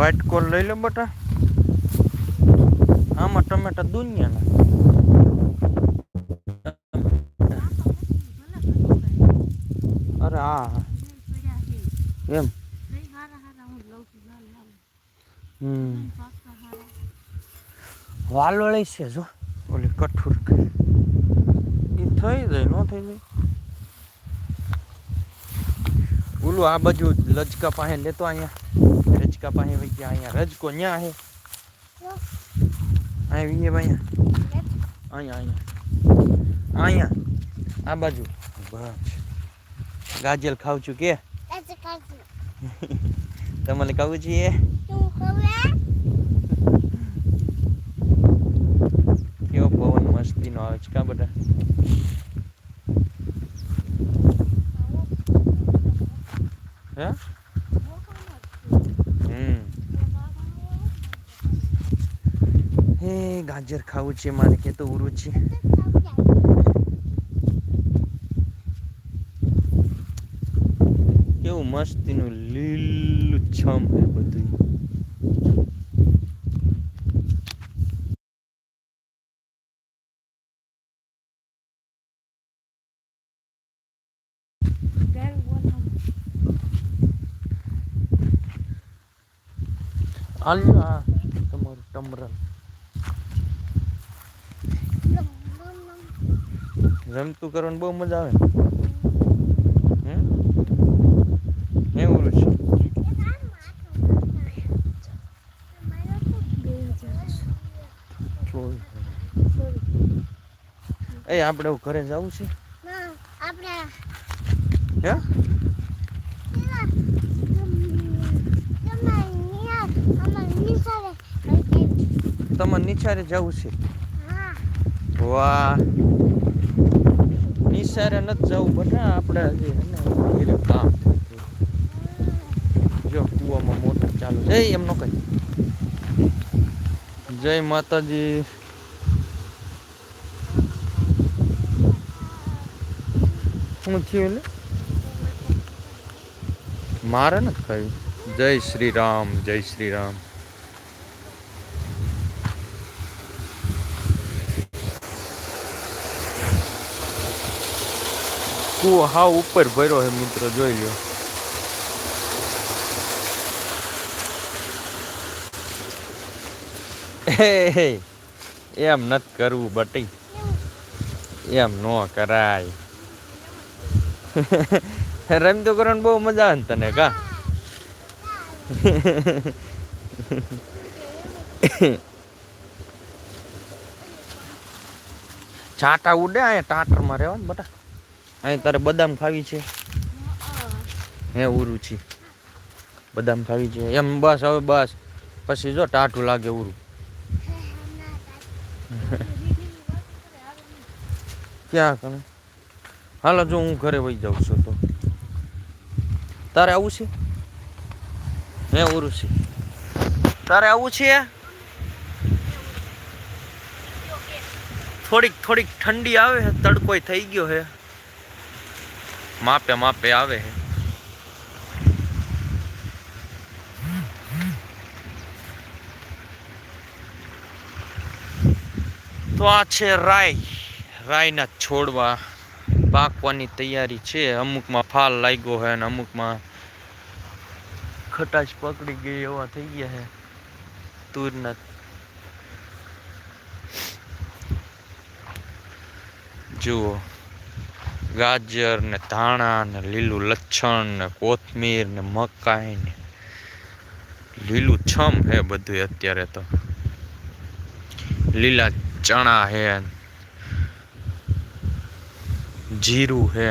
White call લઈ લે બટા. આમાં ટમેટા દુનિયાના. અરે હા એમ. વાલોળી છે જો. ઓલી કઠોર એ થઈ જાય, ન થઈ જાય. ઓલું આ બાજુ લચકા પાસે લેતો અહીંયા. રજકા પાસે વહી ગયા અહીંયા રજકો ન્યા હે અહીંયા વીએ અહીંયા અહીંયા અહીંયા આ બાજુ બસ ગાજર ખાવ છું કે તમારે કહું છે એ કેવો પવન મસ્તીનો આવે છે કા બધા હે હમ હે ગાજર ખાવું છે, મારે કે તો ઉરું છે. કેવું મસ્તીનું લીલું છમ હે બધું આલ્યો આ તમારું રમતું કરવાની બહુ મજા આવે ને. એવું છે. એ આપણે ઘરે જવું છે? હે? તમારે નિચારે જવું છે? વાહ. નિસારે નથી જવું બને આપણે હજી કામ જો, કૂવામાં મોટર ચાલુ છે. એમનો એમ કઈ. જય માતાજી. શું થયું એટલે મારે નથી કહ્યું જય શ્રી રામ, જય શ્રી રામ. કૂવો હાવ ઉપર ભર્યો છે મિત્રો, જોઈ હે એમ નથી કરવું બટી. એમ ન કરાય. રમતો કરવાની બહુ મજા આવે તને, કા? છાટા ઉડે અહીંયા, ટાટરમાં રહેવા ને બટા. અહીં તારે બદામ ખાવી છે? હે. ઉરું છે. બદામ ખાવી છે. એમ બસ હવે બસ. પછી જો ટાટું લાગે ઉરું. ક્યાં કરે હાલો જો હું ઘરે વહી જાઉં છું તો. તારે આવું છે? હે ઉરું છે. તારે આવું છે? થોડીક થોડીક ઠંડી આવે તડકોય થઈ ગયો હે. માપે માપે આવે છે. તો આ છે રાય રાયના છોડવા પાકવાની તૈયારી છે. અમુકમાં ફાલ લાગ્યો છે અને અમુકમાં ખટાશ પકડી ગઈ એવા થઈ ગયા છે. તુરના જુઓ. ગાજર ને ધાણા ને લીલું લચ્છણ ને કોથમીર ને મકાઈ ને લીલું છમ હે બધું અત્યારે તો. લીલા ચણા હે જીરું હે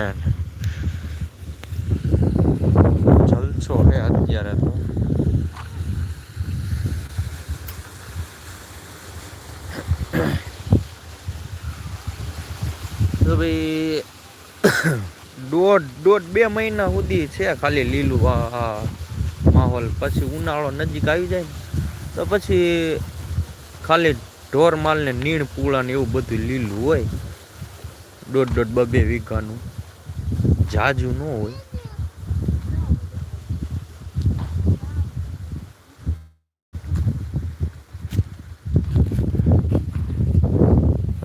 જલસો હે અત્યારે તો. તો ભાઈ દોઢ દોઢ બે મહિના સુધી છે ખાલી લીલું આ માહોલ. પછી ઉનાળો નજીક આવી જાય તો પછી ખાલી ઢોર માલને નીણ પૂળા ને એવું બધું લીલું હોય. દોઢ દોઢ બબે વીઘાનું. જાજુ ન હોય.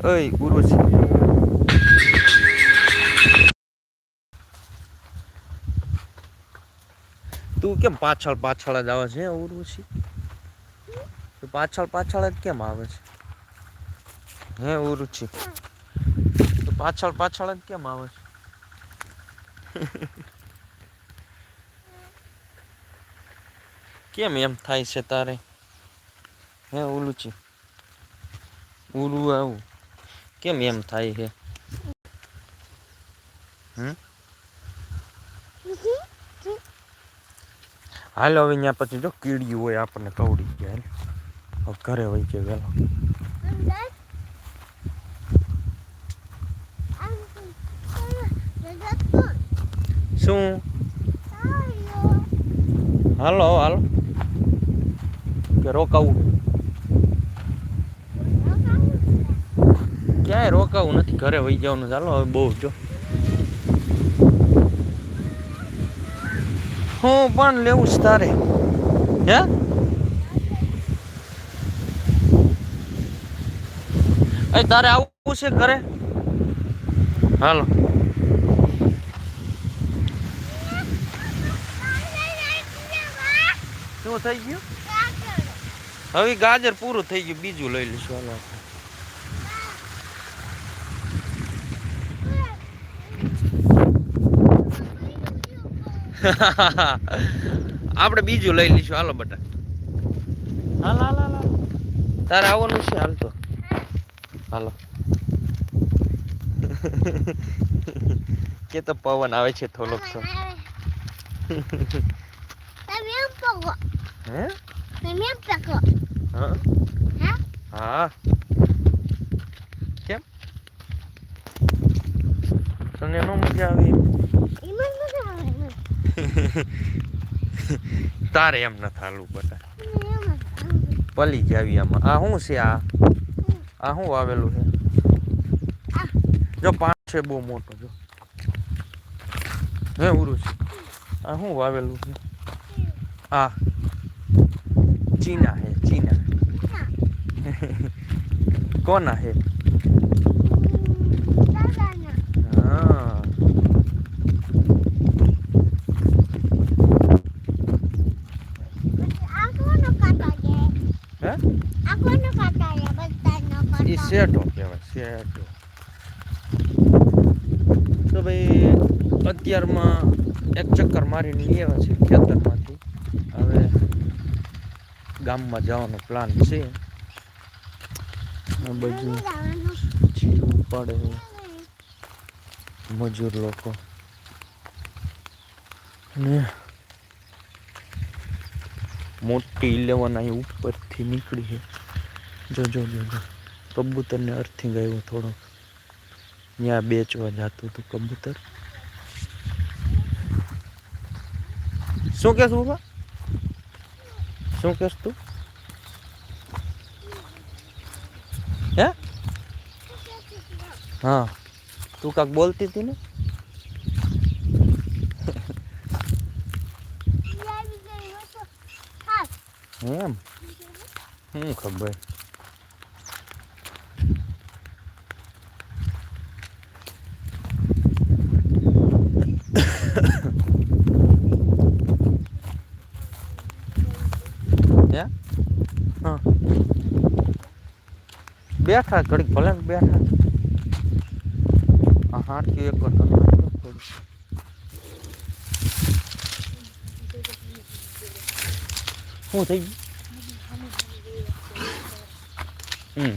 ઓય ગુરુ છે કેમ પાછળ પાછળ જ આવે છે ઉર્વશી પાછળ પાછળ જ કેમ આવે છે? હે ઉરુચિ પાછળ પાછળ જ કેમ આવે છે? કેમ એમ થાય છે તારે? હે ઉલુચી ઉરુ આવું. કેમ એમ થાય છે? હમ? હાલ હવે ત્યાં પછી જો કીડી હોય આપણને કવડી ગયા. હવે ઘરે વહી જાય વેલો શું? હાલો હાલો. કે રોકાવું? ક્યાંય રોકાવું નથી, ઘરે વહી જવાનું ચાલો હવે બહુ જો. હું પણ લેવું છે તારે. હે? એ તારે આવું છે ઘરે? હાલો. શું થઈ ગયું? હવે ગાજર પૂરું થઈ ગયું. બીજું લઈ લઈશું હાલો. આપણે. બીજું લઈ લઈશું. હાલો બટા. હાલ હાલ હાલ હાલ. તારે આવવાનું છે હાલ તો. હાલો. કે તો પવન આવે છે થોડોક તો. હે? હા? હા. કેમ? તને નો મજા આવી? તારે એમ ન થાલું બટા પલી જાવી આમાં. આ શું છે આ? આ શું વાવેલું છે? જો પાંચ છે બહુ મોટો જો. હે ઉરુસ આ શું વાવેલું છે? આ. ચીના હે ચીના. કોના હા હે. એ શેઠો કહેવાય, શેઠો. તો ભાઈ, અત્યારમાં એક ચક્કર મારીને આવ્યા છે ખેતરમાંથી. હવે ગામમાં જવાનો પ્લાન છે. બધું જીરું પડે મજૂર લોકો. ને મોટી ઇલેવન અહીં ઉપરથી નીકળી છે. જોજો જોજો કબૂતરને અર્થિંગ આવ્યું થોડોક ત્યાં બેચવા જતું હતું કબૂતર. શું કહેશ બાબા? શું કહેશ તું? હે? હા. તું કાક બોલતી હતી ને? એમ? હું ખબર? બેઠા ઘડીક ભલે ને બેઠા હાંટ્યું એક વાર તમે શું થઈ ગયું? હમ.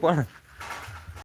પણ